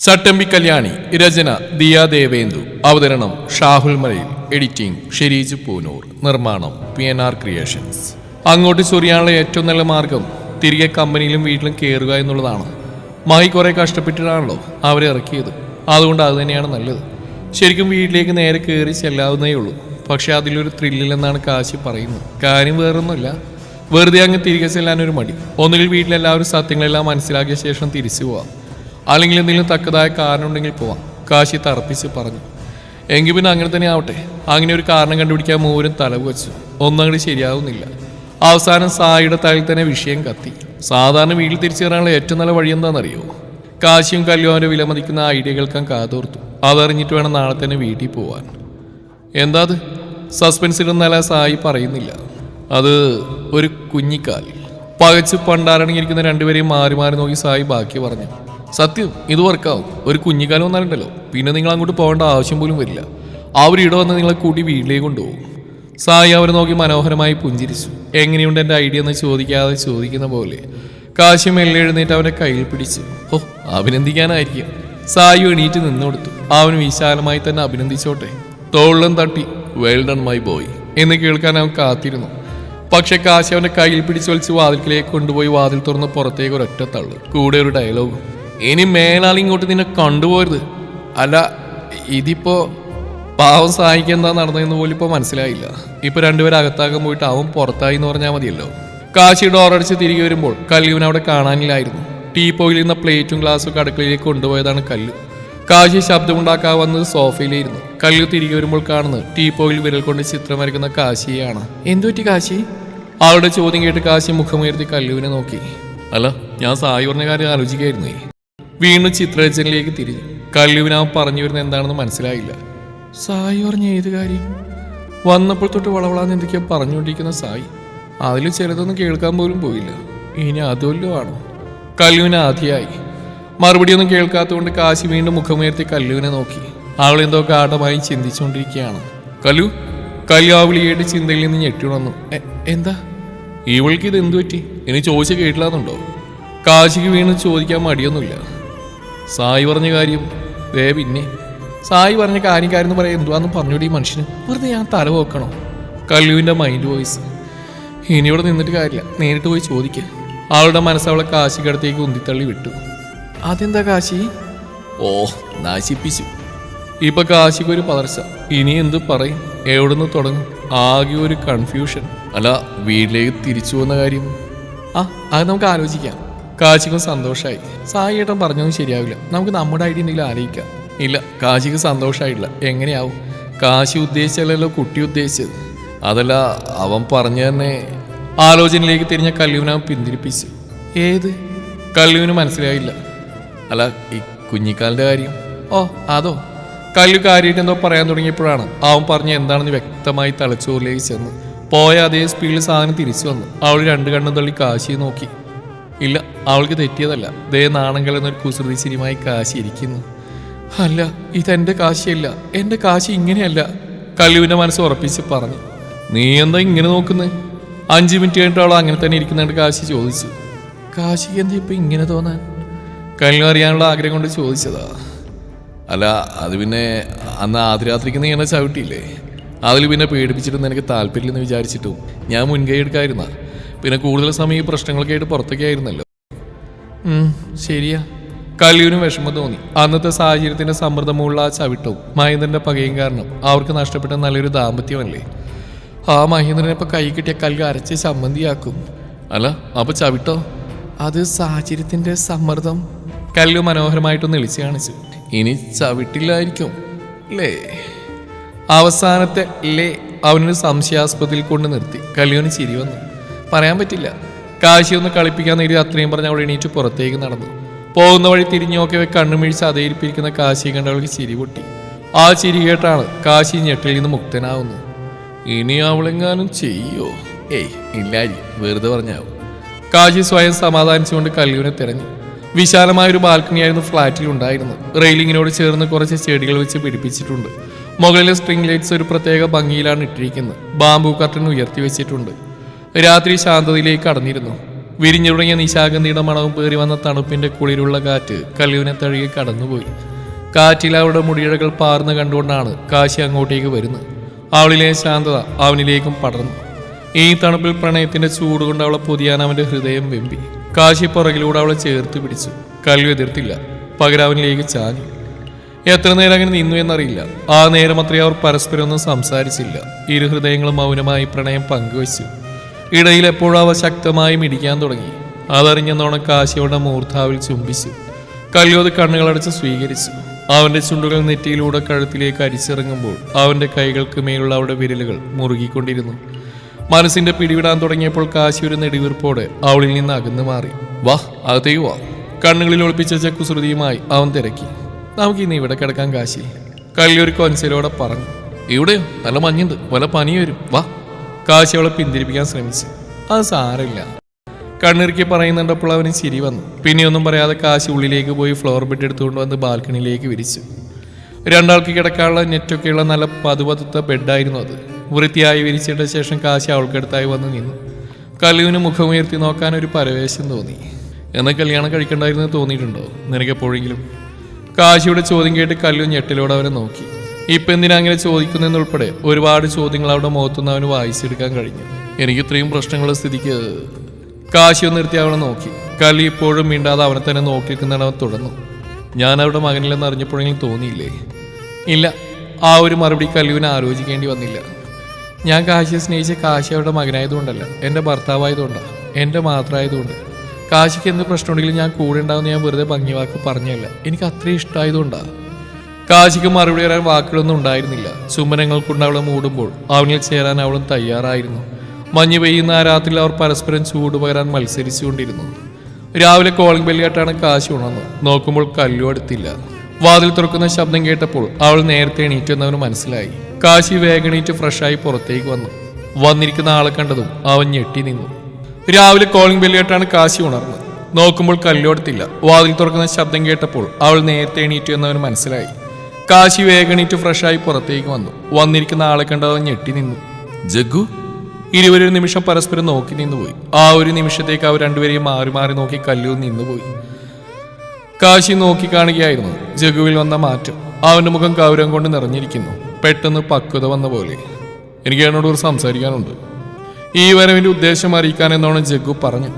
ചട്ടമ്പി കല്യാണി രചന ദിയ ദേവേന്ദു. അവതരണം ഷാഹുൽ മലയിൽ. എഡിറ്റിംഗ് ഷെരീജ് പൂനൂർ. നിർമ്മാണം P N R creations. അങ്ങോട്ട് ചൊറിയാനുള്ള ഏറ്റവും നല്ല മാർഗം തിരികെ കമ്പനിയിലും വീട്ടിലും കയറുക എന്നുള്ളതാണ്. മായി കുറെ കഷ്ടപ്പെട്ടിട്ടാണല്ലോ അവരെ ഇറക്കിയത്. അതുകൊണ്ട് അത് തന്നെയാണ് നല്ലത്. ശരിക്കും വീട്ടിലേക്ക് നേരെ കയറി ചെല്ലാവുന്നേ ഉള്ളൂ. പക്ഷെ അതിലൊരു ത്രില്ലില്ലെന്നാണ് കാശി പറയുന്നത്. കാര്യം വേറൊന്നുമില്ല. വെറുതെ അങ്ങ് തിരികെ ചെല്ലാനൊരു മടി. ഒന്നുകിൽ വീട്ടിലെല്ലാവരും സത്യങ്ങളെല്ലാം മനസ്സിലാക്കിയ ശേഷം തിരിച്ചു പോവാം. അല്ലെങ്കിൽ എന്തെങ്കിലും തക്കതായ കാരണം ഉണ്ടെങ്കിൽ പോവാം. കാശി തറപ്പിച്ച് പറഞ്ഞു. എങ്കിൽ പിന്നെ അങ്ങനെ തന്നെ ആവട്ടെ. അങ്ങനെ ഒരു കാരണം കണ്ടുപിടിക്കാൻ മൂവരും തലവ് വെച്ചു ഒന്നങ്ങോട്ട് ശരിയാവുന്നില്ല. അവസാനം സായിയുടെ തലയിൽ തന്നെ വിഷയം കത്തി. സാധാരണ വീട്ടിൽ തിരിച്ചു കയറാനുള്ള ഏറ്റവും നല്ല വഴി എന്താണെന്നറിയോ? കാശിയും കല്യാണവും വിലമതിക്കുന്ന ഐഡിയകൾക്കാൻ കാതോർത്തു. അതറിഞ്ഞിട്ട് വേണം നാളെ തന്നെ വീട്ടിൽ പോവാൻ. എന്താ അത് സസ്പെൻസിലൊന്നല്ല സായി പറയുന്നില്ല. അത് ഒരു കുഞ്ഞിക്കാൽ. പകച്ച് പണ്ടാരണിയിരിക്കുന്ന രണ്ടുപേരെയും മാറി മാറി നോക്കി സായി ബാക്കി പറഞ്ഞു. സത്യം ഇത് വർക്കാവും ഒരു കുഞ്ഞിക്കാലം വന്നാലുണ്ടല്ലോ. പിന്നെ നിങ്ങൾ അങ്ങോട്ട് പോകേണ്ട ആവശ്യം പോലും വരില്ല. അവരിവിടെ വന്ന് നിങ്ങളെ കൂടി വീട്ടിലേക്ക് കൊണ്ടുപോകും. സായി അവരെ നോക്കി മനോഹരമായി പുഞ്ചിരിച്ചു. എങ്ങനെയുണ്ട് എന്റെ ഐഡിയ എന്ന് ചോദിക്കാതെ ചോദിക്കുന്ന പോലെ. കാശി മെല്ലെ എഴുന്നേറ്റ് അവനെ കയ്യിൽ പിടിച്ചു. ഓ അഭിനന്ദിക്കാനായിരിക്കും. സായി എണീറ്റ് നിന്നു കൊടുത്തു. അവൻ വിശാലമായി തന്നെ അഭിനന്ദിച്ചോട്ടെ. തോളിലും തട്ടി വെൽ ഡൺ മൈ ബോയ് എന്ന് കേൾക്കാൻ അവൻ കാത്തിരുന്നു. പക്ഷെ കാശി അവന്റെ കയ്യിൽ പിടിച്ചു വലിച്ച് വാതിൽക്കിലേക്ക് കൊണ്ടുപോയി വാതിൽ തുറന്ന് പുറത്തേക്ക് ഒരൊറ്റ തള്ളു കൂടെ ഒരു ഡയലോഗും ഇനി മേലാളി ഇങ്ങോട്ട് നിന്നെ കണ്ടുപോരുത്. അല്ല ഇതിപ്പോ പാവം സഹായിക്കാൻ എന്താ നടന്നതെന്ന് പോലും ഇപ്പൊ മനസ്സിലായില്ല. ഇപ്പൊ രണ്ടുപേരും അകത്താക്കാൻ പോയിട്ട് അവൻ പുറത്തായി എന്ന് പറഞ്ഞാൽ മതിയല്ലോ. കാശി ഡോറടിച്ച് തിരികെ വരുമ്പോൾ കല്ലുവിനെ അവിടെ കാണാനില്ലായിരുന്നു. ടീ പോയിൽ നിന്ന പ്ലേറ്റും ഗ്ലാസും ഒക്കെ അടുക്കളയിലേക്ക് കൊണ്ടുപോയതാണ് കല്ല്. കാശി ശബ്ദമുണ്ടാക്കാൻ വന്നത് സോഫയിലായിരുന്നു. കല്ല് തിരികെ വരുമ്പോൾ കാണുന്നത് ടീ പോയിൽ വിരൽ കൊണ്ട് ചിത്രം വരയ്ക്കുന്ന കാശിയാണ് എന്തുപറ്റി കാശി? അവളുടെ ചോദ്യം കേട്ട് കാശി മുഖമുയർത്തി കല്ലുവിനെ നോക്കി. അല്ല ഞാൻ സായി പറഞ്ഞ കാര്യം ആലോചിക്കായിരുന്നേ. വീണ്ടും ചിത്രരചനയിലേക്ക് തിരിഞ്ഞു. കല്ലുവിന് പറഞ്ഞു വരുന്ന എന്താണെന്ന് മനസ്സിലായില്ല. സായി പറഞ്ഞ ഏത് കാര്യം? വന്നപ്പോൾ തൊട്ട് വളവളാന്ന് എന്തൊക്കെയാ പറഞ്ഞുകൊണ്ടിരിക്കുന്ന സായി. അതിൽ ചിലതൊന്നും കേൾക്കാൻ പോലും പോയില്ല. ഇനി അതുമല്ലോ ആണോ. കല്ലുവിന് ആദ്യമായി മറുപടിയൊന്നും കേൾക്കാത്തതുകൊണ്ട് കാശി വീണ്ടും മുഖമുയർത്തി കല്ലുവിനെ നോക്കി. അവൾ എന്തോ ഗാഠമായി ചിന്തിച്ചുകൊണ്ടിരിക്കുകയാണ്. കല്ലു കല്ലു ആ ചിന്തയിൽ നിന്ന് ഞെട്ടിണന്നു "എ- എന്താ? ഇവൾക്ക് ഇത് എന്തു പറ്റി? ഇനി ചോദിച്ച് കേട്ടില്ലാന്നുണ്ടോ? കാശിക്ക് വീണ്ടും ചോദിക്കാൻ മടിയൊന്നുമില്ല. സായി പറഞ്ഞ കാര്യം ദേ പിന്നെ. സായി പറഞ്ഞ കാര്യം കാര്യം എന്ന് പറയാൻ എന്തുവാന്ന് പറഞ്ഞോടി ഈ മനുഷ്യന്. വെറുതെ ഞാൻ തല പോക്കണോ കല്ലുവിന്റെ മൈൻഡ് വോയിസ് ഇനി ഇവിടെ നിന്നിട്ട് കാര്യമില്ല. നേരിട്ട് പോയി ചോദിക്കുക അവളുടെ മനസ്സവളെ അവളെ കാശിക്കടുത്തേക്ക് ഉന്തിത്തള്ളി വിട്ടു. അതെന്താ കാശി? ഓ നശിപ്പിച്ചു. ഇപ്പൊ കാശിക്ക് ഒരു പതർച്ച. ഇനി എന്ത് പറയും? എവിടുന്ന് തുടങ്ങും? ആകെ ഒരു കൺഫ്യൂഷൻ അല്ല വീട്ടിലേക്ക് തിരിച്ചു പോകുന്ന കാര്യം? ആ അത് നമുക്ക് ആലോചിക്കാം. കാശിക്കും സന്തോഷമായി സായിട്ടൻ പറഞ്ഞതും ശരിയാവില്ല. നമുക്ക് നമ്മുടെ ഐഡിയ എന്തെങ്കിലും ആലോചിക്കാം. ഇല്ല കാശിക്ക് സന്തോഷമായിട്ടില്ല എങ്ങനെയാവും? കാശി ഉദ്ദേശിച്ചല്ലോ കുട്ടി ഉദ്ദേശിച്ചത്. അതല്ല അവൻ പറഞ്ഞു തന്നെ ആലോചനയിലേക്ക് തിരിഞ്ഞ കല്ലുവിനെ അവൻ പിന്തിരിപ്പിച്ചു. ഏത്? കല്ലുവിന് മനസ്സിലായില്ല. അല്ല ഈ കുഞ്ഞിക്കാലിന്റെ കാര്യം? ഓ അതോ? കല്ലു കാര്യമായിട്ട് എന്തോ പറയാൻ തുടങ്ങിയപ്പോഴാണ് അവൻ പറഞ്ഞ എന്താണെന്ന് വ്യക്തമായി തലച്ചോറിലേക്ക് ചെന്ന്. പോയ അതേ സ്പീഡിൽ സാധനം തിരിച്ചു വന്നു. അവൾ രണ്ട് കണ്ണും തള്ളി കാശി നോക്കി. ഇല്ല അവൾക്ക് തെറ്റിയതല്ല. ദേ നാണം എന്നൊരു കുസൃതി ചിരിമായി കാശി ഇരിക്കുന്നു. അല്ല ഇതെന്റെ കാശിയല്ല. എന്റെ കാശി ഇങ്ങനെയല്ല. കല്ലുവിന്റെ മനസ്സ് ഉറപ്പിച്ച് പറഞ്ഞു. നീ എന്താ ഇങ്ങനെ നോക്കുന്നത് അഞ്ചു മിനിറ്റ് കഴിഞ്ഞിട്ട് അവൾ അങ്ങനെ തന്നെ ഇരിക്കുന്നുണ്ട് കാശി ചോദിച്ചു. കാശി എന്താ ഇപ്പൊ ഇങ്ങനെ തോന്നാൻ? കല്ലു അറിയാനുള്ള ആഗ്രഹം കൊണ്ട് ചോദിച്ചതാ. അല്ല അത് പിന്നെ അന്ന് ആദ്യരാത്രിക്ക് നീ എന്നെ ചവിട്ടിയില്ലേ? അതിൽ പിന്നെ പേടിപ്പിച്ചിട്ടൊന്നും എനിക്ക് താല്പര്യമില്ലെന്ന് വിചാരിച്ചിട്ടും ഞാൻ മുൻകൈ എടുക്കായിരുന്ന. പിന്നെ കൂടുതൽ സമയം ഈ പ്രശ്നങ്ങളൊക്കെ ആയിട്ട് പുറത്തൊക്കെ ആയിരുന്നല്ലോ. ശരിയാ. കലിയൂരും വിഷമം തോന്നി. അന്നത്തെ സാഹചര്യത്തിന്റെ സമ്മർദ്ദമുള്ള ആ ചവിട്ടവും മഹേന്ദ്രന്റെ പകയും കാരണം അവർക്ക് നഷ്ടപ്പെട്ട നല്ലൊരു ദാമ്പത്യമല്ലേ. ആ മഹേന്ദ്രനെ ഇപ്പൊ കൈ കിട്ടിയ കല്ല് അരച്ച് ചമ്മന്തിയാക്കും. അല്ല അപ്പൊ ചവിട്ടോ? അത് സാഹചര്യത്തിന്റെ സമ്മർദ്ദം. കല്ലു മനോഹരമായിട്ടൊന്ന് ഇളിച്ചു കാണിച്ചു. ഇനി ചവിട്ടില്ലായിരിക്കും. ലേ അവസാനത്തെ ലേ അവനൊരു സംശയാസ്പദത്തിൽ കൊണ്ട് നിർത്തി. കല്ലുവിന് ചിരി വന്നു. പറയാൻ പറ്റില്ല. കാശി ഒന്ന് കളിപ്പിക്കാൻ നേടി അത്രയും പറഞ്ഞ് അവൾ എണീറ്റ് പുറത്തേക്ക് നടന്നു. പോകുന്ന വഴി തിരിഞ്ഞു നോക്കിയവ കണ്ണുമിഴിച്ച് അതേരിപ്പിരിക്കുന്ന കാശി കണ്ടവൾക്ക് ചിരി പൊട്ടി. ആ ചിരി കേട്ടാണ് കാശി ഞെട്ടിൽ നിന്ന് മുക്തനാവുന്നത്. ഇനി അവളെങ്ങാനും ചെയ്യോ? ഏയ് ഇല്ലാരി വെറുതെ പറഞ്ഞാവും. കാശി സ്വയം സമാധാനിച്ചുകൊണ്ട് കല്ലൂനെ തിരഞ്ഞു. വിശാലമായ ഒരു ബാൽക്കണിയായിരുന്നു ഫ്ളാറ്റിൽ ഉണ്ടായിരുന്നത്. റെയിലിങ്ങിനോട് ചേർന്ന് കുറച്ച് ചെടികൾ വെച്ച് പിടിപ്പിച്ചിട്ടുണ്ട്. മുകളിലെ സ്ട്രിംഗ് ലൈറ്റ്സ് ഒരു പ്രത്യേക ഭംഗിയിലാണ് ഇട്ടിരിക്കുന്നത്. ബാംബു കർട്ടൻ ഉയർത്തി വെച്ചിട്ടുണ്ട്. രാത്രി ശാന്തതയിലേക്ക് കടന്നിരുന്നു. വിരിഞ്ഞു തുടങ്ങിയ നിശാഗന്ധിയുടെ മണവും പേറി വന്ന തണുപ്പിന്റെ കുളിരുള്ള കാറ്റ് കല്ലുവിനെ തഴുകി കടന്നുപോയി. കാറ്റിൽ അവളുടെ മുടിയിഴകൾ പാർന്ന് കണ്ടുകൊണ്ടാണ് കാശി അങ്ങോട്ടേക്ക് വരുന്നത്. അവളിലെ ശാന്തത അവനിലേക്കും പടർന്നു. ഈ തണുപ്പിൽ പ്രണയത്തിന്റെ ചൂടുകൊണ്ട് അവളെ പൊതിയാൻ അവന്റെ ഹൃദയം വെമ്പി. കാശി പുറകിലൂടെ അവളെ ചേർത്ത് പിടിച്ചു. കല്ലു എതിർത്തില്ല. പകരവനിലേക്ക് ചാഞ്ഞു. എത്ര നേരം അങ്ങനെ നിന്നു എന്നറിയില്ല. ആ നേരം അത്രയും അവർ പരസ്പരം ഒന്നും സംസാരിച്ചില്ല. ഇരു ഹൃദയങ്ങളും മൗനമായി പ്രണയം പങ്കുവച്ചു. ഇടയിൽ എപ്പോഴും അവ ശക്തമായി മിടിക്കാൻ തുടങ്ങി. അതറിഞ്ഞെന്നോണം കാശിയുടെ മൂർധാവിൽ ചുംബിച്ചു. കല്യോത് കണ്ണുകളടച്ച് സ്വീകരിച്ചു. അവന്റെ ചുണ്ടുകൾ നെറ്റിയിലൂടെ കഴുത്തിലേക്ക് അരിച്ചിറങ്ങുമ്പോൾ അവന്റെ കൈകൾക്ക് മേലുള്ള അവളുടെ വിരലുകൾ മുറുകിക്കൊണ്ടിരുന്നു. മനസ്സിന്റെ പിടിവിടാൻ തുടങ്ങിയപ്പോൾ കാശി ഒരു നെടിവീർപ്പോടെ അവളിൽ നിന്ന് അകന്നു മാറി. വാ അകത്തേക്ക് വാ. കണ്ണുകളിൽ ഒളിപ്പിച്ച ചക്കുശ്രുതിയുമായി അവൻ തിരക്കി. നമുക്ക് ഇന്ന് ഇവിടെ കിടക്കാൻ കാശി കല്ലിയൊരു കൊഞ്ചലോടെ പറഞ്ഞു. ഇവിടെയോ നല്ല മഞ്ഞുണ്ട്. വല പനി വരും. വാ. കാശി അവളെ പിന്തിരിപ്പിക്കാൻ ശ്രമിച്ചു. അത് സാരമില്ല. കണ്ണിറുക്കി പറയുന്നുണ്ടപ്പോൾ അവന് ചിരി വന്നു. പിന്നെ ഒന്നും പറയാതെ കാശി ഉള്ളിലേക്ക് പോയി ഫ്ലോർ ബെഡ് എടുത്തുകൊണ്ട് വന്ന് ബാൽക്കണിയിലേക്ക് വിരിച്ചു. രണ്ടാൾക്ക് കിടക്കാനുള്ള നെറ്റൊക്കെയുള്ള നല്ല പതുപതുത്ത ബെഡായിരുന്നു അത്. വൃത്തിയായി വിരിച്ചിട്ട ശേഷം കാശി അവൾക്കടുത്തായി വന്ന് നിന്നു. കല്ലുവിന് മുഖമുയർത്തി നോക്കാൻ ഒരു പരവേശം തോന്നി. എന്നാൽ കല്യാണം കഴിക്കണ്ടായിരുന്നു തോന്നിയിട്ടുണ്ടോ? നിനക്കെപ്പോഴെങ്കിലും? കാശിയുടെ ചോദ്യം കേട്ട് കല്ലു ഞെട്ടിലൂടെ അവരെ നോക്കി. ഇപ്പൊ എന്തിനാ അങ്ങനെ ചോദിക്കുന്നതെന്നുൾപ്പെടെ ഒരുപാട് ചോദ്യങ്ങൾ അവിടെ മുഖത്തുനിന്ന് അവന് വായിച്ചെടുക്കാൻ കഴിഞ്ഞു. എനിക്ക് ഇത്രയും പ്രശ്നങ്ങളുടെ സ്ഥിതിക്ക് കാശി ഒന്ന് നിർത്തി അവനെ നോക്കി. കളി ഇപ്പോഴും മിണ്ടാതെ അവനെ തന്നെ നോക്കി നിൽക്കുന്നതാണ് അവൻ തുടർന്നു. ഞാൻ അവരുടെ മകനില്ലെന്ന് അറിഞ്ഞപ്പോഴെങ്കിലും തോന്നിയില്ലേ? ഇല്ല ആ ഒരു മറുപടി കല്ലുവിനെ ആലോചിക്കേണ്ടി വന്നില്ല. ഞാൻ കാശിയെ സ്നേഹിച്ച കാശി അവരുടെ മകനായതുകൊണ്ടല്ല എന്റെ ഭർത്താവായതുകൊണ്ടാണ് എന്റെ മാത്രമായതുകൊണ്ട്. കാശിക്ക് എന്ത് പ്രശ്നമുണ്ടെങ്കിലും ഞാൻ കൂടെ ഉണ്ടാവുമെന്ന് ഞാൻ വെറുതെ ഭംഗി വാക്ക് പറഞ്ഞല്ല എനിക്ക് അത്രയും ഇഷ്ടമായതുകൊണ്ടാണ് കാശിക്ക് മറുപടി വരാൻ വാക്കുകളൊന്നും ഉണ്ടായിരുന്നില്ല. ചുമനങ്ങൾ കൊണ്ട് അവളെ മൂടുമ്പോൾ. അവനിൽ ചേരാൻ അവളും തയ്യാറായിരുന്നു. മഞ്ഞ് പെയ്യുന്ന ആ രാത്രി അവർ പരസ്പരം ചൂട് പകരാൻ മത്സരിച്ചുകൊണ്ടിരുന്നു. രാവിലെ കോളിംഗ് ബെല്ലിയായിട്ടാണ് കാശി ഉണർന്നത്. നോക്കുമ്പോൾ കല്ലു അടുത്തില്ല. വാതിൽ തുറക്കുന്ന ശബ്ദം കേട്ടപ്പോൾ അവൾ നേരത്തെ എണീറ്റെന്നവന് മനസ്സിലായി. കാശി വേഗണീറ്റ് ഫ്രഷായി പുറത്തേക്ക് വന്നു. വന്നിരിക്കുന്ന ആളെ കണ്ടതും അവൻ ഞെട്ടി നിന്നു. രാവിലെ കോളിംഗ് ബെല്ലിയായിട്ടാണ് കാശി ഉണർന്നത്. നോക്കുമ്പോൾ കല്ലോടത്തില്ല വാതിൽ തുറക്കുന്ന ശബ്ദം കേട്ടപ്പോൾ അവൾ നേരത്തെ എണീറ്റു എന്നവന് മനസ്സിലായി. കാശി വേഗണീറ്റ് ഫ്രഷായി പുറത്തേക്ക് വന്നു. വന്നിരിക്കുന്ന ആളെ കണ്ടവൻ ഞെട്ടി നിന്നു. ജഗ്ഗു? ഇരുവരും നിമിഷം പരസ്പരം നോക്കി നിന്നുപോയി. ആ ഒരു നിമിഷത്തേക്ക് അവർ രണ്ടുപേരെയും മാറി മാറി നോക്കി കല്ലു നിന്നുപോയി. കാശി നോക്കി കാണുകയായിരുന്നു. ജഗുവിൽ വന്ന മാറ്റം. അവന്റെ മുഖം ഗൗരവം കൊണ്ട് നിറഞ്ഞിരിക്കുന്നു. പെട്ടെന്ന് പക്വത വന്ന പോലെ. എനിക്ക് എന്നോട് ഒരു സംസാരിക്കാനുണ്ട്. ഈ വരവിന്റെ ഉദ്ദേശം അറിയിക്കാൻ എന്നാണ് ജഗു പറഞ്ഞു.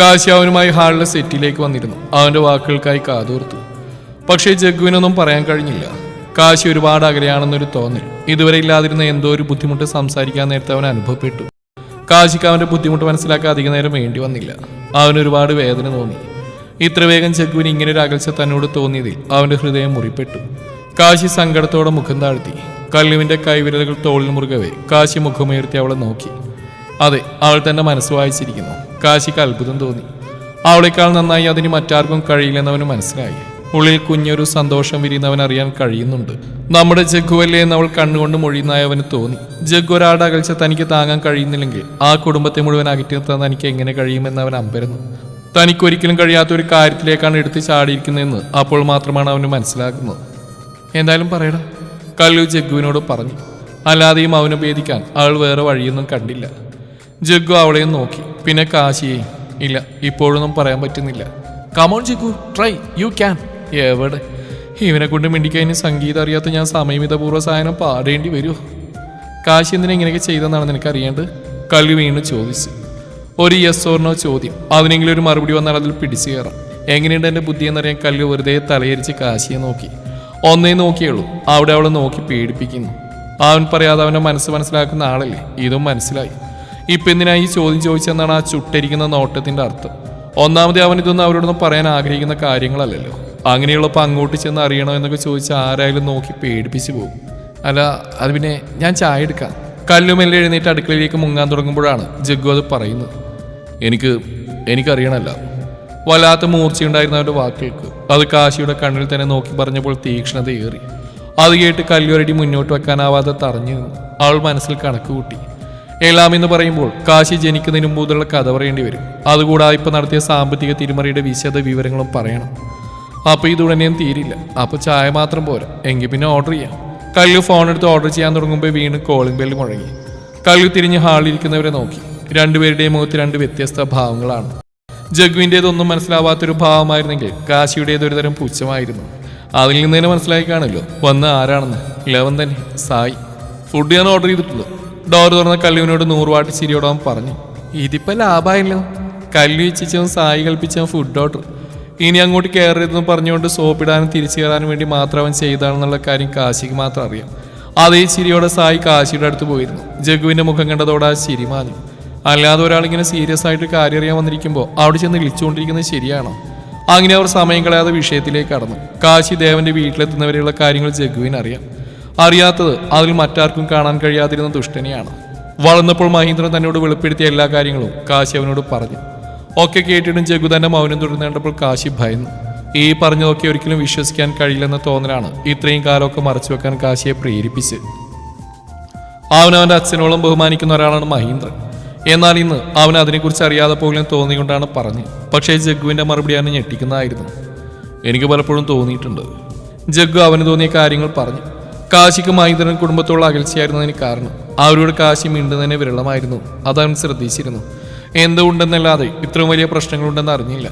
കാശി അവനുമായി ഹാളിലെ സെറ്റിലേക്ക് വന്നിരുന്നു. അവന്റെ വാക്കുകൾക്കായി കാതോർത്തു. പക്ഷേ ജഗ്ഗുവിനൊന്നും പറയാൻ കഴിഞ്ഞില്ല. കാശി ഒരുപാട് അകലെയാണെന്നൊരു തോന്നൽ. ഇതുവരെ ഇല്ലാതിരുന്ന എന്തോ ഒരു ബുദ്ധിമുട്ട് സംസാരിക്കാൻ നേരത്തെ അവൻ അനുഭവപ്പെട്ടു. കാശിക്ക് അവന്റെ ബുദ്ധിമുട്ട് മനസ്സിലാക്കാൻ അധിക നേരം വേണ്ടി വന്നില്ല. അവന് ഒരുപാട് വേദന തോന്നി. ഇത്ര വേഗം ഇങ്ങനെ ഒരു അകൽച്ച തന്നോട് തോന്നിയതിൽ അവന്റെ ഹൃദയം മുറിപ്പെട്ടു. കാശി സങ്കടത്തോടെ മുഖം താഴ്ത്തി. കല്ലുവിന്റെ കൈവിരലുകൾ തോളിൽ മുറുകവേ കാശി മുഖമുയർത്തി അവളെ നോക്കി. അതെ അവൾ തന്റെ മനസ്സ് വായിച്ചിരിക്കുന്നു. കാശിക്ക് അത്ഭുതം തോന്നി. അവളെക്കാൾ നന്നായി അതിന് മറ്റാർക്കും കഴിയില്ലെന്നവന് മനസ്സിലായി. ഉള്ളിൽ കുഞ്ഞൊരു സന്തോഷം വിരിയുന്നവൻ അറിയാൻ കഴിയുന്നുണ്ട്. നമ്മുടെ ജഗ്ഗുവല്ലേ എന്ന് അവൾ കണ്ണുകൊണ്ട് മൊഴിയുന്നായവന് തോന്നി. ജഗ്ഗു ഒരാളുടെ അകൽച്ച തനിക്ക് താങ്ങാൻ കഴിയുന്നില്ലെങ്കിൽ ആ കുടുംബത്തെ മുഴുവൻ അകറ്റി നിർത്താൻ തനിക്ക് എങ്ങനെ കഴിയുമെന്ന് അവൻ അമ്പരുന്നു. തനിക്കൊരിക്കലും കഴിയാത്ത ഒരു കാര്യത്തിലേക്കാണ് എടുത്ത് ചാടിയിരിക്കുന്നതെന്ന് അപ്പോൾ മാത്രമാണ് അവന് മനസ്സിലാക്കുന്നത് എന്തായാലും പറയടാ. കല്ലു ജഗ്ഗുവിനോട് പറഞ്ഞു. അല്ലാതെയും അവനെ ഭേദിക്കാൻ അവൾ വേറെ വഴിയൊന്നും കണ്ടില്ല. ജഗ്ഗു അവളെയും നോക്കി. പിന്നെ കാശിയെയും ഇല്ല ഇപ്പോഴൊന്നും പറയാൻ പറ്റുന്നില്ല. Come on Jaggu try you can എവിടെ? ഇവനെ കൊണ്ട് മിണ്ടിക്കഴിഞ്ഞ് സംഗീതം അറിയാത്ത ഞാൻ സമയമിതപൂർവ സാധനം പാടേണ്ടി വരുമോ കാശി എന്തിനെ ഇങ്ങനെയൊക്കെ ചെയ്തെന്നാണ് നിനക്ക് അറിയേണ്ടത് കളി വീണ് ചോദിച്ചു. ഒരു യെസ് ഓർണോ ചോദ്യം. അതിനെങ്കിലും ഒരു മറുപടി വന്നാൽ അതിൽ പിടിച്ചു കയറാം. എങ്ങനെയുണ്ട് എന്റെ ബുദ്ധി എന്നറിയാൻ കല്ലു വെറുതെ തലയരിച്ച് കാശിയെ നോക്കി. ഒന്നേ നോക്കിയുള്ളൂ. അവിടെ അവളെ നോക്കി പേടിപ്പിക്കുന്നു. അവൻ പറയാതെ അവന്റെ മനസ്സ് മനസ്സിലാക്കുന്ന ആളല്ലേ? ഇതും മനസ്സിലായി. ഇപ്പം എന്തിനാ ഈ ചോദ്യം ചോദിച്ചെന്നാണ് ആ ചുട്ടരിക്കുന്ന നോട്ടത്തിന്റെ അർത്ഥം. ഒന്നാമത് അവൻ ഇതൊന്നും അവരോടൊന്നും പറയാൻ ആഗ്രഹിക്കുന്ന കാര്യങ്ങളല്ലല്ലോ. അങ്ങനെയുള്ളപ്പോൾ അങ്ങോട്ട് ചെന്ന് അറിയണോ എന്നൊക്കെ ചോദിച്ചാൽ ആരായാലും നോക്കി പേടിപ്പിച്ച് പോകും. അല്ല അത് പിന്നെ ഞാൻ ചായ എടുക്കാം. കല്ലുമെല്ലാം എഴുന്നേറ്റ് അടുക്കളയിലേക്ക് മുങ്ങാൻ തുടങ്ങുമ്പോഴാണ് ജഗ്ഗു അത് പറയുന്നത്. എനിക്ക് എനിക്കറിയണമല്ല വല്ലാത്ത മൂർച്ചയുണ്ടായിരുന്ന അവരുടെ വാക്കുകൾക്ക്. അത് കാശിയുടെ കണ്ണിൽ തന്നെ നോക്കി പറഞ്ഞപ്പോൾ തീക്ഷ്ണത ഏറി. അത് കേട്ട് കല്ലുരടി മുന്നോട്ട് വെക്കാനാവാതെ തറഞ്ഞു നിന്നു. അവൾ മനസ്സിൽ കണക്ക് കൂട്ടി. എല്ലാം എന്ന് പറയുമ്പോൾ കാശി ജനിക്കുന്നതിന് മുമ്പുള്ള കഥ പറയേണ്ടി വരും. അതുകൂടാതെ ഇപ്പം നടത്തിയ സാമ്പത്തിക തിരിമറിയുടെ വിശദ വിവരങ്ങളും പറയണം. അപ്പൊ ഇതുടനെ ഉടനെയും തീരില്ല. അപ്പൊ ചായ മാത്രം പോരാ. എങ്കിൽ പിന്നെ ഓർഡർ ചെയ്യാം. കല്ലു ഫോൺ എടുത്ത് ഓർഡർ ചെയ്യാൻ തുടങ്ങുമ്പോൾ വീണ് കോളിംഗ് ബെല്ല് മുഴങ്ങി. കല്ലു തിരിഞ്ഞ് ഹാളിലിരിക്കുന്നവരെ നോക്കി. രണ്ടുപേരുടെയും മുഖത്ത് രണ്ട് വ്യത്യസ്ത ഭാവങ്ങളാണ്. ജഗ്വിന്റേതൊന്നും മനസ്സിലാവാത്തൊരു ഭാവമായിരുന്നെങ്കിൽ കാശിയുടേത് ഒരു തരം പുച്ഛമായിരുന്നു. അതിൽ നിന്ന് തന്നെ മനസ്സിലായി കാണല്ലോ വന്ന് ആരാണെന്ന്. ലവൻ തന്നെ. സായി. ഫുഡ് ഞാൻ ഓർഡർ ചെയ്തിട്ടുള്ളൂ. ഡോർ തുറന്ന കല്ലുവിനോട് നൂറുവാട്ട് ചിരിയോട് അവൻ പറഞ്ഞു. ഇതിപ്പോൾ ലാഭമായല്ലോ കല്ലു വെച്ചിച്ചും സായി കൽപ്പിച്ചും ഫുഡ് ഓർഡർ ഇനി അങ്ങോട്ട് കയറരുതെന്ന് പറഞ്ഞുകൊണ്ട് സോപ്പിടാനും തിരിച്ചു കയറാനും വേണ്ടി മാത്രം അവൻ ചെയ്താണെന്നുള്ള കാര്യം കാശിക്ക് മാത്രം അറിയാം. അതേ ചിരിയോടെ സായി കാശിയുടെ അടുത്ത് പോയിരുന്നു. ജഗുവിന്റെ മുഖം കണ്ടതോടെ ആ ചിരി മാഞ്ഞു. അല്ലാതെ ഒരാളിങ്ങനെ സീരിയസ് ആയിട്ട് കാര്യം അറിയാൻ വന്നിരിക്കുമ്പോൾ അവിടെ ചെന്ന് വിളിച്ചുകൊണ്ടിരിക്കുന്നത് ശരിയാണോ? അങ്ങനെ അവർ സമയം കളയാതെ വിഷയത്തിലേക്ക് കടന്നു. കാശി ദേവന്റെ വീട്ടിലെത്തുന്നവരെയുള്ള കാര്യങ്ങൾ ജഗുവിന് അറിയാം അറിയാത്തത് അതിൽ മറ്റാർക്കും കാണാൻ കഴിയാതിരുന്ന ദുഷ്ടനെയാണ്. വളർന്നപ്പോൾ മഹീന്ദ്രൻ തന്നോട് വെളിപ്പെടുത്തിയ എല്ലാ കാര്യങ്ങളും കാശി അവനോട് പറഞ്ഞു. ഒക്കെ കേട്ടിട്ടും ജഗു തന്നെ മൗനം തുടർന്ന് കണ്ടപ്പോൾ കാശി ഭയന്നു. ഈ പറഞ്ഞതൊക്കെ ഒരിക്കലും വിശ്വസിക്കാൻ കഴിയില്ലെന്ന തോന്നലാണ് ഇത്രയും കാലമൊക്കെ മറച്ചു വെക്കാൻ കാശിയെ പ്രേരിപ്പിച്ച്. അവനവന്റെ അച്ഛനോളം ബഹുമാനിക്കുന്ന ഒരാളാണ് മഹീന്ദ്രൻ. എന്നാൽ ഇന്ന് അവൻ അതിനെക്കുറിച്ച് അറിയാതെ പോലും തോന്നിക്കൊണ്ടാണ് പറഞ്ഞു പക്ഷേ ജഗ്ഗുവിന്റെ മറുപടി അവനെ ഞെട്ടിക്കുന്നതായിരുന്നു. എനിക്ക് പലപ്പോഴും തോന്നിയിട്ടുണ്ട്. ജഗ്ഗു അവന് തോന്നിയ കാര്യങ്ങൾ പറഞ്ഞു. കാശിക്ക് മഹീന്ദ്രൻ കുടുംബത്തോളം അകൽച്ചയായിരുന്നതിന് കാരണം. അവരോട് കാശി മിണ്ടുന്നതിനെ വിരളമായിരുന്നു. അതവൻ ശ്രദ്ധിച്ചിരുന്നു. എന്തുണ്ടെന്നല്ലാതെ ഇത്രയും വലിയ പ്രശ്നങ്ങളുണ്ടെന്ന് അറിഞ്ഞില്ല.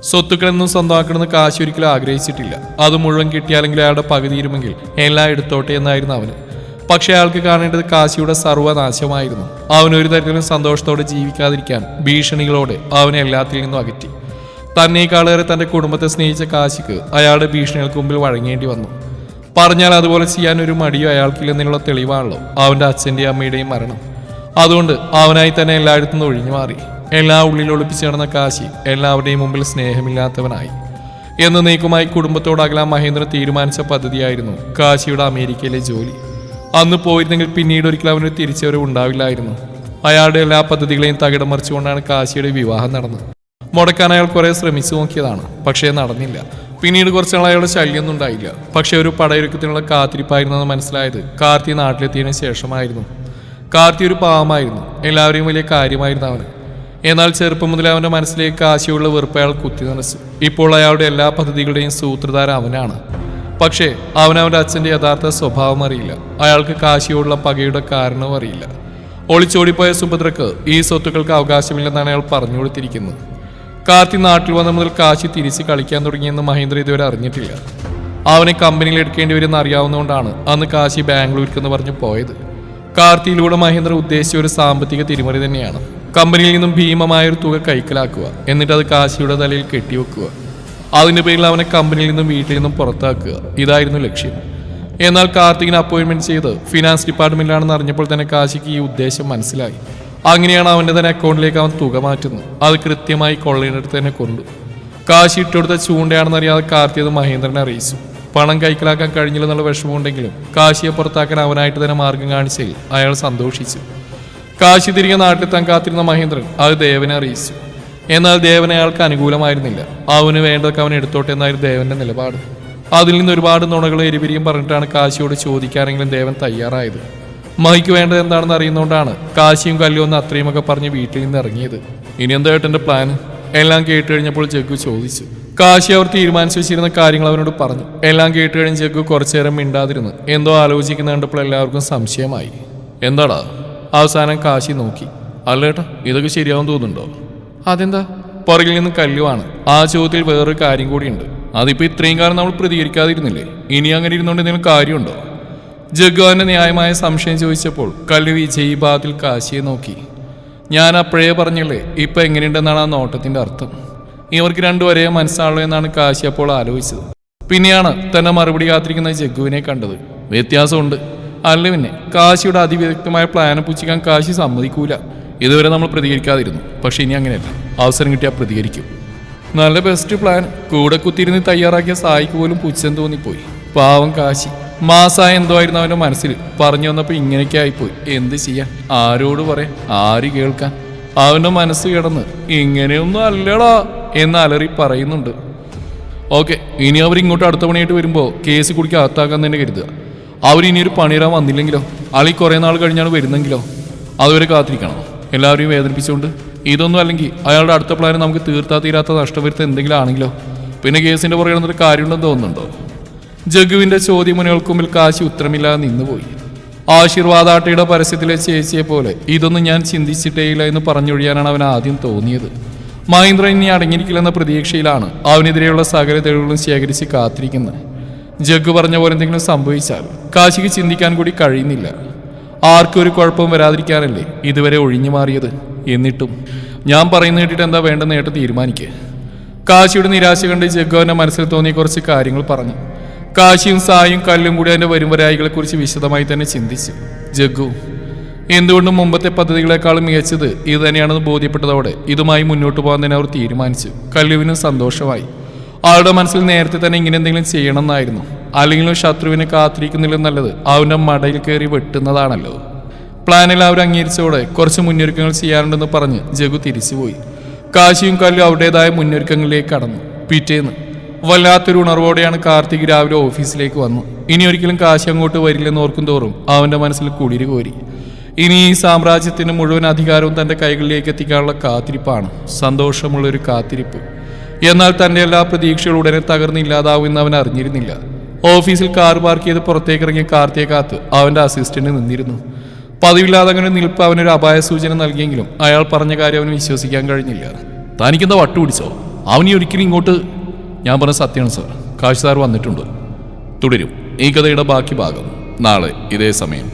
സ്വത്തുക്കളെന്നും സ്വന്തമാക്കണമെന്ന് കാശ് ഒരിക്കലും ആഗ്രഹിച്ചിട്ടില്ല. അത് മുഴുവൻ കിട്ടിയാലെങ്കിൽ അയാളുടെ പകുതി ഇരുമെങ്കിൽ എല്ലാം എടുത്തോട്ടെ എന്നായിരുന്നു അവന്. പക്ഷെ അയാൾക്ക് കാണേണ്ടത് കാശിയുടെ സർവനാശമായിരുന്നു. അവൻ ഒരു തരത്തിലും സന്തോഷത്തോടെ ജീവിക്കാതിരിക്കാൻ ഭീഷണികളോടെ അവനെ എല്ലാത്തിൽ നിന്നും അകറ്റി. തന്നേക്കാളേറെ തന്റെ കുടുംബത്തെ സ്നേഹിച്ച കാശിക്ക് അയാളുടെ ഭീഷണികൾക്ക് മുമ്പിൽ വഴങ്ങേണ്ടി വന്നു. പറഞ്ഞാൽ അതുപോലെ ചെയ്യാൻ ഒരു മടിയോ അയാൾക്കില്ലെന്നുള്ള തെളിവാണല്ലോ അവന്റെ അച്ഛന്റെയും അമ്മയുടെയും മരണം. അതുകൊണ്ട് അവനായി തന്നെ എല്ലായിടത്തും നിന്ന് ഒഴിഞ്ഞു മാറി. എല്ലാ ഉള്ളിൽ ഒളിപ്പിച്ചു നടന്ന കാശി എല്ലാവരുടെയും മുമ്പിൽ സ്നേഹമില്ലാത്തവനായി. എന്ന് നീക്കുമായി കുടുംബത്തോട് അകലാൻ മഹേന്ദ്രൻ തീരുമാനിച്ച പദ്ധതിയായിരുന്നു കാശിയുടെ അമേരിക്കയിലെ ജോലി. അന്ന് പോയിരുന്നെങ്കിൽ പിന്നീട് ഒരിക്കലും അവനൊരു തിരിച്ചവരും ഉണ്ടാവില്ലായിരുന്നു. അയാളുടെ എല്ലാ പദ്ധതികളെയും തകിടം മറിച്ചുകൊണ്ടാണ് കാശിയുടെ വിവാഹം നടന്നത്. മുടക്കാൻ അയാൾ കുറെ ശ്രമിച്ചു നോക്കിയതാണ് പക്ഷേ നടന്നില്ല. പിന്നീട് കുറച്ച് നാൾ അയാളുടെ ശല്യമൊന്നും ഉണ്ടായില്ല. പക്ഷേ ഒരു പടയൊരുക്കത്തിനുള്ള കാത്തിരിപ്പായിരുന്നെന്ന് മനസ്സിലായത് കാർത്തി നാട്ടിലെത്തിയതിനു ശേഷമായിരുന്നു. കാർത്തി ഒരു പാവമായിരുന്നു. എല്ലാവരെയും വലിയ കാര്യമായിരുന്നു അവന്. എന്നാൽ ചെറുപ്പം മുതൽ അവന്റെ മനസ്സിലേക്ക് ആശയുള്ള വെറുപ്പ് അയാൾ കുത്തി നിറച്ചു ഇപ്പോൾ അയാളുടെ എല്ലാ പദ്ധതികളുടെയും സൂത്രധാര അവനാണ്. പക്ഷേ അവൻ അവന്റെ അച്ഛന്റെ യഥാർത്ഥ സ്വഭാവം അറിയില്ല. അയാൾക്ക് കാശിയോടുള്ള പകയുടെ കാരണവും അറിയില്ല. ഒളിച്ചോടിപ്പോയ സുഭദ്രക്ക് ഈ സ്വത്തുക്കൾക്ക് അവകാശമില്ലെന്നാണ് അയാൾ പറഞ്ഞു കൊടുത്തിരിക്കുന്നത്. കാർത്തി നാട്ടിൽ വന്ന മുതൽ കാശി തിരിച്ച് കളിക്കാൻ തുടങ്ങിയെന്ന് മഹേന്ദ്ര ഇതുവരെ അറിഞ്ഞിട്ടില്ല. അവനെ കമ്പനിയിൽ എടുക്കേണ്ടി വരുമെന്ന് അറിയാവുന്നതുകൊണ്ടാണ് അന്ന് കാശി ബാംഗ്ലൂരിക്കെന്ന് പറഞ്ഞു പോയത്. കാർത്തിയിലൂടെ മഹേന്ദ്ര ഉദ്ദേശിച്ച ഒരു സാമ്പത്തിക തിരിമറി തന്നെയാണ്. കമ്പനിയിൽ നിന്നും ഭീമമായ ഒരു തുക കൈക്കലാക്കുക എന്നിട്ട് അത് കാശിയുടെ തലയിൽ കെട്ടിവെക്കുക. അതിന്റെ പേരിൽ അവനെ കമ്പനിയിൽ നിന്നും വീട്ടിൽ നിന്നും പുറത്താക്കുക. ഇതായിരുന്നു ലക്ഷ്യം. എന്നാൽ കാർത്തികിന് അപ്പോയിന്റ്മെന്റ് ചെയ്ത് ഫിനാൻസ് ഡിപ്പാർട്ട്മെന്റിലാണെന്ന് അറിഞ്ഞപ്പോൾ തന്നെ കാശിക്ക് ഈ ഉദ്ദേശം മനസ്സിലായി. അങ്ങനെയാണ് അവന്റെ തന്നെ അക്കൗണ്ടിലേക്ക് അവൻ തുക മാറ്റുന്നത്. അത് കൃത്യമായി കൊള്ളയിടത്ത് തന്നെ കൊണ്ടു. കാശി ഇട്ടുകൊടുത്ത ചൂണ്ടയാണെന്നറിയാതെ കാർത്തി അത് മഹേന്ദ്രനെ അറിയിച്ചു. പണം കൈക്കലാക്കാൻ കഴിഞ്ഞില്ലെന്നുള്ള വിഷമമുണ്ടെങ്കിലും കാശിയെ പുറത്താക്കാൻ അവനായിട്ട് തന്നെ മാർഗം കാണിച്ചതിൽ അയാൾ സന്തോഷിച്ചു. കാശി തിരികെ നാട്ടിലെത്താൻ കാത്തിരുന്ന മഹേന്ദ്രൻ അത് ദേവനെ അറിയിച്ചു. എന്നാൽ ദേവൻ അയാൾക്ക് അനുകൂലമായിരുന്നില്ല. അവന് വേണ്ടതൊക്കെ അവൻ എടുത്തോട്ടെ എന്നായിരുന്നു ദേവന്റെ നിലപാട്. അതിൽ നിന്ന് ഒരുപാട് നുണകൾ എരിപിരിയും പറഞ്ഞിട്ടാണ് കാശിയോട് ചോദിക്കാനെങ്കിലും ദേവൻ തയ്യാറായത്. മഹിക്ക് വേണ്ടത് എന്താണെന്ന് അറിയുന്നതുകൊണ്ടാണ് കാശിയും കല്ലും ഒന്ന് അത്രയുമൊക്കെ പറഞ്ഞ് വീട്ടിൽ നിന്ന് ഇറങ്ങിയത്. ഇനി എന്താ ഏട്ടന്റെ പ്ലാൻ എല്ലാം കേട്ട് കഴിഞ്ഞപ്പോൾ ജഗ്ഗു ചോദിച്ചു. കാശി അവർ തീരുമാനിച്ചു വെച്ചിരുന്ന കാര്യങ്ങൾ അവനോട് പറഞ്ഞു. എല്ലാം കേട്ട് കഴിഞ്ഞ് ജഗ്ഗു കുറച്ചേരം മിണ്ടാതിരുന്ന്. എന്തോ ആലോചിക്കുന്ന കണ്ടപ്പോൾ എല്ലാവർക്കും സംശയമായി. എന്താടാ? അവസാനം കാശി നോക്കി. അല്ലേട്ടാ ഇതൊക്കെ ശരിയാവും തോന്നുന്നുണ്ടോ? അതെന്താ? പുറകിൽ നിന്ന് കല്ലുവാണ്. ആ ചോദ്യത്തിൽ വേറൊരു കാര്യം കൂടിയുണ്ട്. അതിപ്പോ ഇത്രയും കാലം നമ്മൾ പ്രതികരിക്കാതിരുന്നില്ലേ? ഇനി അങ്ങനെ ഇരുന്നുകൊണ്ട് എന്തെങ്കിലും കാര്യമുണ്ടോ? ജഗ്ഗുവിന്റെ ന്യായമായ സംശയം ചോദിച്ചപ്പോൾ കല്ലു വിജയ് ഭാഗത്തിൽ കാശിയെ നോക്കി. ഞാൻ അപ്പോഴേ പറഞ്ഞില്ലേ ഇപ്പൊ എങ്ങനെയുണ്ടെന്നാണ് ആ നോട്ടത്തിന്റെ അർത്ഥം. ഇവർക്ക് രണ്ടുപേരെ മനസ്സാണല്ലോ എന്നാണ് കാശി അപ്പോൾ ആലോചിച്ചത്. പിന്നെയാണ് തന്നെ മറുപടി കാത്തിരിക്കുന്ന ജഗ്ഗുവിനെ കണ്ടത്. വ്യത്യാസമുണ്ട്. അല്ല പിന്നെ കാശിയുടെ അതിവിദഗ്ധമായ പ്ലാനെ പുച്ഛിക്കാൻ കാശി സമ്മതിക്കൂല. ഇതുവരെ നമ്മൾ പ്രതികരിക്കാതിരുന്നു. പക്ഷെ ഇനി അങ്ങനെയല്ല. അവസരം കിട്ടിയാൽ പ്രതികരിക്കും. നല്ല ബെസ്റ്റ് പ്ലാൻ കൂടെ കുത്തിയിരുന്ന് തയ്യാറാക്കിയ സായിക്ക് പോലും പുച്ഛം തോന്നിപ്പോയി. പാവം കാശി. മാസായ എന്തോ ആയിരുന്നു അവന്റെ മനസ്സിൽ. പറഞ്ഞു വന്നപ്പോൾ ഇങ്ങനെയൊക്കെ ആയിപ്പോയി. എന്ത് ചെയ്യാൻ? ആരോട് പറയാൻ? ആര് കേൾക്കാൻ? അവന്റെ മനസ്സ് കിടന്ന് ഇങ്ങനെയൊന്നും അല്ലടാ. എന്ന് അലറി പറയുന്നുണ്ട്. ഓക്കെ ഇനി അവർ ഇങ്ങോട്ട് അടുത്ത പണിയായിട്ട് വരുമ്പോൾ കേസ് കുടിക്ക് അകത്താക്കാൻ തന്നെ കരുതുക. അവർ ഒരു പണിയിടാൻ വന്നില്ലെങ്കിലോ അല്ലെങ്കിൽ കുറേ നാൾ കഴിഞ്ഞാണ് വരുന്നെങ്കിലോ അതുവരെ കാത്തിരിക്കണം. എല്ലാവരെയും വേദനിപ്പിച്ചുകൊണ്ട് ഇതൊന്നും അല്ലെങ്കിൽ അയാളുടെ അടുത്ത പ്ലാൻ നമുക്ക് തീർത്താ തീരാത്ത നഷ്ടം വരുത്ത എന്തെങ്കിലും ആണെങ്കിലോ പിന്നെ കേസിന്റെ പുറകെ എന്നൊരു കാര്യമുണ്ടെന്ന് തോന്നുന്നുണ്ടോ? ജഗുവിന്റെ ചോദ്യമുനകൾക്ക് മുമ്പിൽ കാശി ഉത്തരമില്ലാതെ നിന്നുപോയി. ആശീർവാദാട്ടയുടെ പരസ്യത്തിലെ ചേച്ചിയെ പോലെ ഇതൊന്നും ഞാൻ ചിന്തിച്ചിട്ടേയില്ല എന്ന് പറഞ്ഞൊഴിയാനാണ് അവൻ ആദ്യം തോന്നിയത്. മഹേന്ദ്രൻ ഇനി അടങ്ങിയിരിക്കില്ലെന്ന പ്രതീക്ഷയിലാണ് അവനെതിരെയുള്ള സകല തെളിവുകളും ശേഖരിച്ച് കാത്തിരിക്കുന്നത്. ജഗ് പറഞ്ഞ പോലെ എന്തെങ്കിലും സംഭവിച്ചാൽ കാശിക്ക് ചിന്തിക്കാൻ കൂടി കഴിയുന്നില്ല. ആർക്കും ഒരു കുഴപ്പവും വരാതിരിക്കാനല്ലേ ഇതുവരെ ഒഴിഞ്ഞു മാറിയത്. എന്നിട്ടും ഞാൻ പറയുന്ന കേട്ടിട്ട് എന്താ വേണ്ടെന്ന് ഏട്ട തീരുമാനിക്കുക കാശിയുടെ നിരാശ കണ്ട് ജഗ്ഗു അവന്റെ മനസ്സിൽ തോന്നിയ കുറച്ച് കാര്യങ്ങൾ പറഞ്ഞു. കാശിയും സായും കല്ലും കൂടി അവന്റെ വരുംവരായികളെക്കുറിച്ച് വിശദമായി തന്നെ ചിന്തിച്ചു ജഗ്ഗു എന്തുകൊണ്ടും മുമ്പത്തെ പദ്ധതികളെക്കാളും മികച്ചത് ഇത് തന്നെയാണെന്ന് ബോധ്യപ്പെട്ടതോടെ ഇതുമായി മുന്നോട്ട് പോകാൻ തന്നെ അവർ തീരുമാനിച്ചു. കല്ലുവിനും സന്തോഷമായി. ആളുടെ മനസ്സിൽ നേരത്തെ തന്നെ ഇങ്ങനെ എന്തെങ്കിലും ചെയ്യണമെന്നായിരുന്നു. അല്ലെങ്കിലും ശത്രുവിനെ കാത്തിരിക്കുന്നില്ല നല്ലത് അവന്റെ മടയിൽ കയറി വെട്ടുന്നതാണല്ലോ. പ്ലാനിൽ അവർ അംഗീകരിച്ചതോടെ കുറച്ച് മുന്നൊരുക്കങ്ങൾ ചെയ്യാറുണ്ടെന്ന് പറഞ്ഞ് ജഗു തിരിച്ചുപോയി. കാശിയും കല്ലും അവരുടേതായ മുന്നൊരുക്കങ്ങളിലേക്ക് കടന്നു. പിറ്റേന്ന് വല്ലാത്തൊരു ഉണർവോടെയാണ് കാർത്തിക് രാവിലെ ഓഫീസിലേക്ക് വന്നു. ഇനി ഒരിക്കലും കാശി അങ്ങോട്ട് വരില്ലെന്ന് ഓർക്കും തോറും അവന്റെ മനസ്സിൽ കുളിര് കോരി. ഇനി ഈ സാമ്രാജ്യത്തിന്റെ മുഴുവൻ അധികാരവും തന്റെ കൈകളിലേക്ക് എത്തിക്കാനുള്ള കാത്തിരിപ്പാണ്. സന്തോഷമുള്ളൊരു കാത്തിരിപ്പ്. എന്നാൽ തന്റെ എല്ലാ പ്രതീക്ഷകളും ഉടനെ തകർന്നില്ലാതാവുമെന്ന് അവൻ അറിഞ്ഞിരുന്നില്ല. ഓഫീസിൽ കാർ പാർക്ക് ചെയ്ത് പുറത്തേക്ക് ഇറങ്ങിയ കാർത്തിയെ കാത്ത് അവന്റെ അസിസ്റ്റന്റ് നിന്നിരുന്നു. പതിവില്ലാതെ അങ്ങനെ നിൽപ്പ് അവനൊരു അപായ സൂചന നൽകിയെങ്കിലും അയാൾ പറഞ്ഞ കാര്യം അവന് വിശ്വസിക്കാൻ കഴിഞ്ഞില്ല. തനിക്കെന്താ വട്ടു പിടിച്ചോ? അവനീ ഒരിക്കലും ഇങ്ങോട്ട് ഞാൻ പറഞ്ഞ സത്യമാണ് സാർ. കാശ് സാർ വന്നിട്ടുണ്ട്. തുടരും. ഈ കഥയുടെ ബാക്കി ഭാഗം നാളെ ഇതേ സമയം.